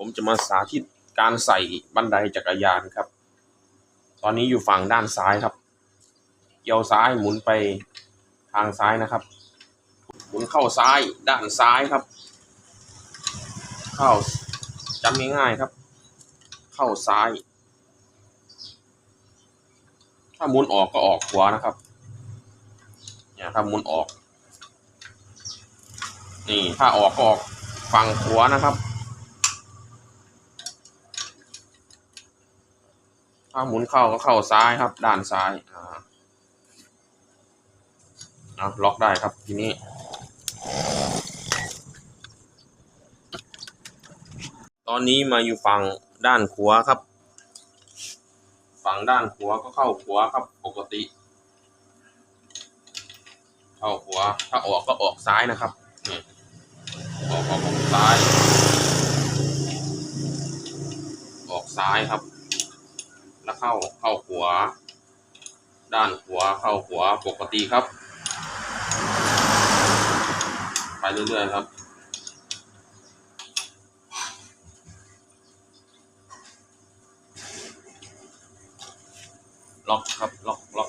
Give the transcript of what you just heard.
ผมจะมาสาธิตการใส่บันไดจักรยานครับ ตอนนี้อยู่ฝั่งด้านซ้ายครับ เกี่ยวซ้ายหมุนไปทางซ้ายนะครับ หมุนเข้าซ้ายด้านซ้ายครับ เข้าจำง่ายๆครับ เข้าซ้าย ถ้าหมุนออกก็ออกขวานะครับ เนี่ยถ้าหมุนออก นี่ถ้าออกก็ออกฝั่งขวานะครับ ถ้าหมุนเข้าก็เข้าซ้ายครับ ด้านซ้ายอ่าเอาล็อกได้ครับทีนี้ตอนนี้มาอยู่ฝั่งด้านขวาครับ ฝั่งด้านขวาก็เข้าขวาครับปกติ เข้าขวาถ้าออกก็ออกซ้ายนะครับออกออกออกซ้าย ออกซ้ายครับ แล้วเข้าเข้าขวา ด้านขวาเข้าขวาปกติครับ ไปเรื่อยๆครับล็อกครับล็อก